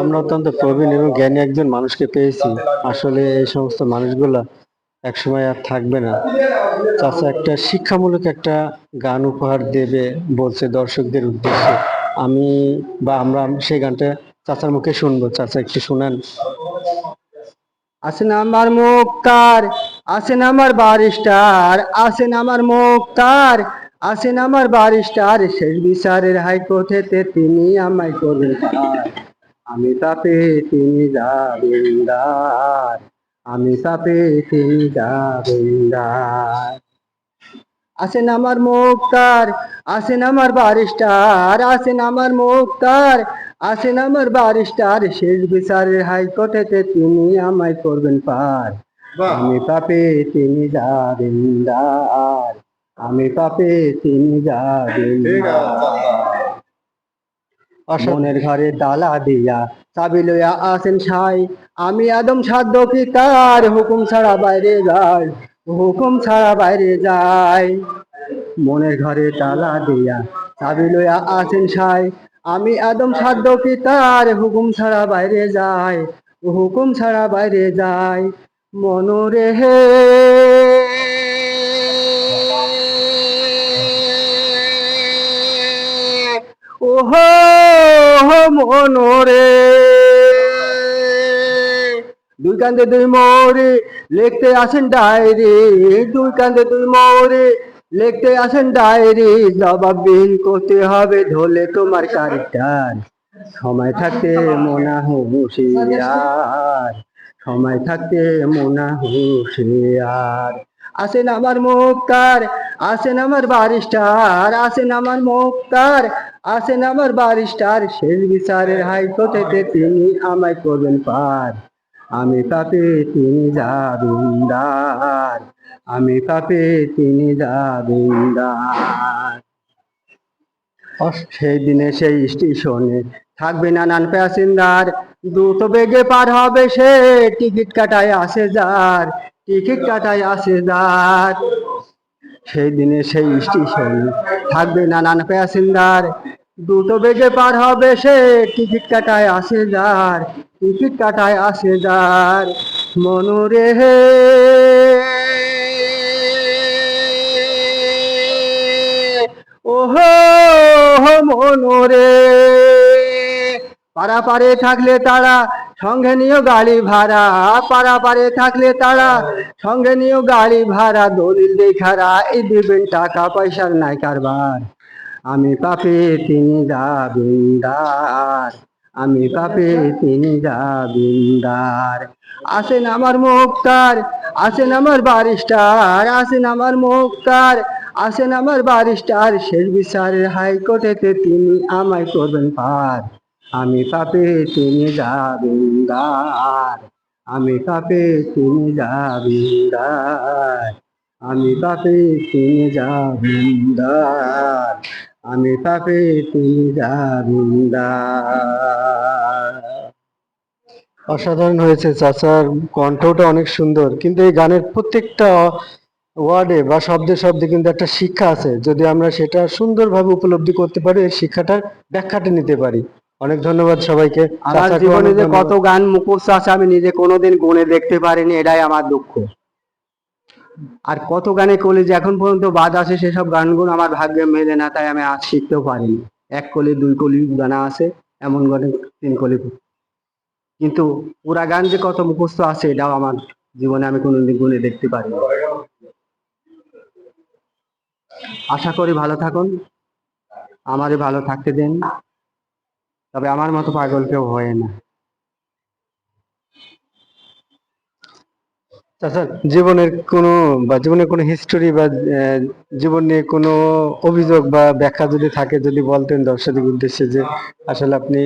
আমরা অত্যন্ত প্রবীণ এবং জ্ঞানী একজন মানুষকে পেয়েছি। আসলে এই সমস্ত মানুষগুলা একসময় আর থাকবে না। চাচা, একটা শিক্ষামূলক একটা গান উপহার দেবে বলছে দর্শকদের উদ্দেশ্যে। আমি বা আমরা সেই গানটা চাচার মুখে শুনব। চাচা, একটু শোনান। আসেন আমার মুক্তার আসেন আমার বারিস্টার, আসেন আমার মুক্তার আসেন আমার বারিস্টার। শেষ বিচারের হাইকোর্টেতে তিনি আমায় করবেন। পার। আমি পাপে তিনি যাবেন্দার আমি পাপে তিনি যাবেন্দার আসেন আমার মুক্তার আসেন আমার বারিস্টার আসেন আমার মুক্তার আসেন আমার বারিস্টার শেষ বিচারের হাইকোর্টেতে তিনি আমায় করবেন পার। আমি পাপে তিনি যাবেন্দার আমি পাপে তিনি যাবেন্দার মনের ঘরে তালা দিয়া চাবি লইয়া আসেন সাই আমি আদম সাধ্য কি তার হুকুম ছাড়া বাইরে যাই হুকুম ছাড়া বাইরে যাই মনের ঘরে তালা দিয়া চাবি লইয়া আসেন সাই আমি আদম সাধ্য কি তার হুকুম ছাড়া বাইরে যাই হুকুম ছাড়া বাইরে যাই মনোরে হে ওহো মনোরে দুই কান্দে দুই মোরে লিখতে আসেন দুই কান্দে দুই মোরে লিখতে আসেন করতে হবে তোমার কারিটার। সময় থাকতে মোনা হুশিয়ার। সময় থাকতে মোনা হুশিয়ার। আসেন আমার মুক্তার, আসেন আমার বারিস্টার, আসেন আমার মুক্তার। আসেন আমার বারিস্টার শেষ বিচারের হাইকোর্টেতে তিনি আমায় করবেন পার। আমি পাপে তিনি যাবিন্দার। আমি পাপে তিনি যাবিন্দার। সেই দিনে সেই স্টেশনে থাকবে নানান প্যাসেঞ্জার। দ্রুত বেগে পার হবে সে। টিকিট কাটায় আসে যার। টিকিট কাটায় আসে যার। সেই দিনে সেই স্টেশনে থাকবে নানান প্যাসেঞ্জার। দ্রুত বেগে পার হবে সে, টিকিট কাটায় আসে যার, টিকিট কাটায় আসে যার মনোরে হে। ওহো মনোরে পারা পারে থাকলে তারা, সঙ্গে নিও গাড়ি ভাড়া। পারা পারে থাকলে তারা, সঙ্গে নিও গাড়ি ভাড়া। দলিল দেখারা, এই দিবেন টাকা, পয়সার নাই কারবার। আমি পাপে তিনি যাবিন্দার। আমি পাপে তিনি যাবিন্দার। আসেন আমার মুক্তার, আসেন আমার বারিস্টার, আসেন আমার মুক্তার, আসেন আমার বারিস্টার। শেষ বিচারের হাইকোর্টেতে তিনি আমায় করবেন পার। আমি পাপে তিনি যাবিন্দার। আমি পাপে তিনি যাবিন্দার। আমি পাপে তিনি যাবিন্দার। আমি পাপে যাবিন্দার অসাধারণ হয়েছে চাচার কণ্ঠটা অনেক সুন্দর। কিন্তু এই গানের প্রত্যেকটা ওয়ার্ডে বা শব্দে শব্দে কিন্তু একটা শিক্ষা আছে। যদি আমরা সেটা সুন্দরভাবে উপলব্ধি করতে পারি এই শিক্ষাটার ব্যাখ্যাটা নিতে পারি। অনেক ধন্যবাদ সবাইকে। আমার জীবনে যে কত গান মুখস্থ আছে আমি নিজে কোনোদিন গুণে দেখতে পারিনি এটাই আমার দুঃখ। আর কত গানে কলেজ এখন পর্যন্ত বাদ আছে সেসব গানগুলো আমার ভাগ্যে মেলে না, তাই আমি আজ শিখতেও পারিনি। এক কলি, দুই কলি গানা আছে, এমন গানে তিন কলি কিন্তু পুরা গান যে কত মুখস্থ আছে, এটাও আমার জীবনে আমি কোনোদিন গুণে দেখতে পারিনি। আশা করি ভালো থাকুন আমারই ভালো থাকতে দেন, তবে আমার মতো পাগল কেউ হয় না। চাচা জীবনের কোনো বা জীবনের কোনো হিস্টোরি বা জীবন নিয়ে কোনো অভিযোগ বা ব্যাখ্যা যদি থাকে যদি বলতেন দর্শকদের উদ্দেশ্যে যে আসলে আপনি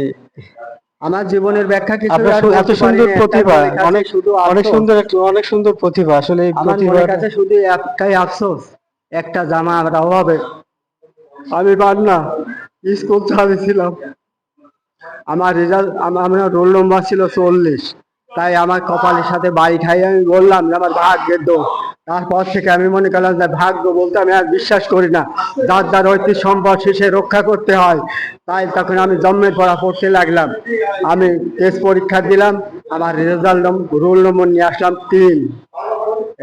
আমার জীবনের ব্যাখ্যা কিছু এত সুন্দর প্রতিভা, অনেক- শুধু অনেক সুন্দর একটা অনেক সুন্দর প্রতিভা আসলে এই প্রতিভাটা কাছে শুধু একটাই আফসোস একটা জামা আমার অভাবে। আমি পার না স্কুল ছাড়িয়েছিলাম। আমার রেজাল্ট আমার রোল নম্বর ছিল চল্লিশ। তাই আমার কপালের সাথে বাড়ি খাই, আমি বললাম যে আমার ভাগ্যের দোষ। তারপর থেকে আমি মনে করলাম যে ভাগ্য বলতে আমি আর বিশ্বাস করি না। যার যার ঐতিহ্য সম্পদ শেষে রক্ষা করতে হয়। তাই তখন আমি জন্মের পড়া পড়তে লাগলাম। আমি টেস্ট পরীক্ষা দিলাম, আমার রেজাল্ট নম্বর রোল নম্বর নিয়ে আসলাম তিন।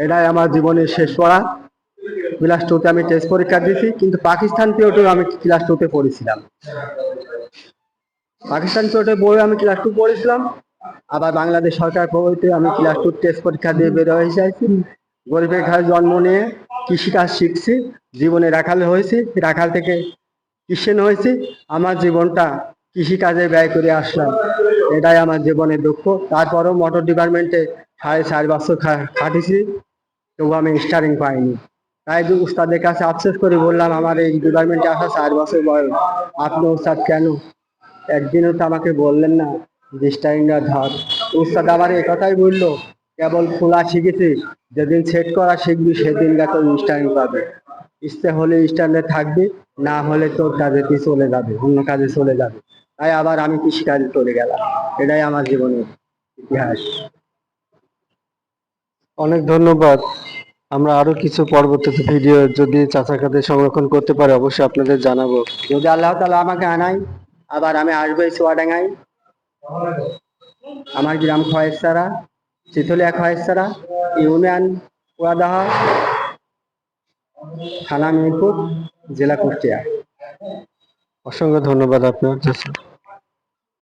এটাই আমার জীবনের শেষ পড়া। ক্লাস টুতে আমি টেস্ট পরীক্ষা দিয়েছি, কিন্তু পাকিস্তান পিরিয়ডেও আমি ক্লাস টুতে পড়েছিলাম। পাকিস্তান পিরিয়ডে বই আমি ক্লাস টু পড়েছিলাম। আবার বাংলাদেশ সরকার বইতে আমি ক্লাস টু টেস্ট পরীক্ষা দিয়ে বের হয়ে যাইছি। গরিবের ঘরে জন্ম নিয়ে কৃষিকাজ শিখছি, জীবনে রাখাল হয়েছি, রাখাল থেকে কৃষণ হয়েছি, আমার জীবনটা কৃষিকাজে ব্যয় করে আসলাম। এটাই আমার জীবনের দুঃখ। তারপরও মোটর ডিপার্টমেন্টে সাড়ে চার বছর খাটিছি তবু আমি স্টারিং পাইনি। তাই উস্তাদের কাছে আফসোস করে বললাম, আমার এই ডিপার্টমেন্টে আসা চার বছর বয়স। আপনি উস্তাদ কেন? একদিনও তো আমাকে বললেন না। স্টারিংটা ধর। উস্তাদ এই কথাই বলল, কেবল খোলা শিখেছি, যেদিন সেট করা শিখবি, সেদিন তো স্টারিং পাবে। ইচ্ছে হলে স্ট্যান্ডে থাকবি, না হলে তোর কাজে তুই চলে যাবে, অন্য কাজে চলে যাবে। তাই আবার আমি কৃষিকাজে চলে গেলাম। এটাই আমার জীবনের ইতিহাস। অনেক ধন্যবাদ। আমরা আরও কিছু পরবর্তীতে ভিডিও যদি চাচা খাতে সংরক্ষণ করতে পারে, অবশ্যই আপনাদের জানাব। যদি আল্লাহ তালা আমাকে আনাই আবার আমি আসব এই চুয়াডাঙ্গায়। আমার গ্রাম খয়েসারা চিথলিয়া খয়েসারা ইউনিয়ন কুয়াদাহা থানা মিরপুর জেলা কুষ্টিয়া। অসংখ্য ধন্যবাদ আপনার।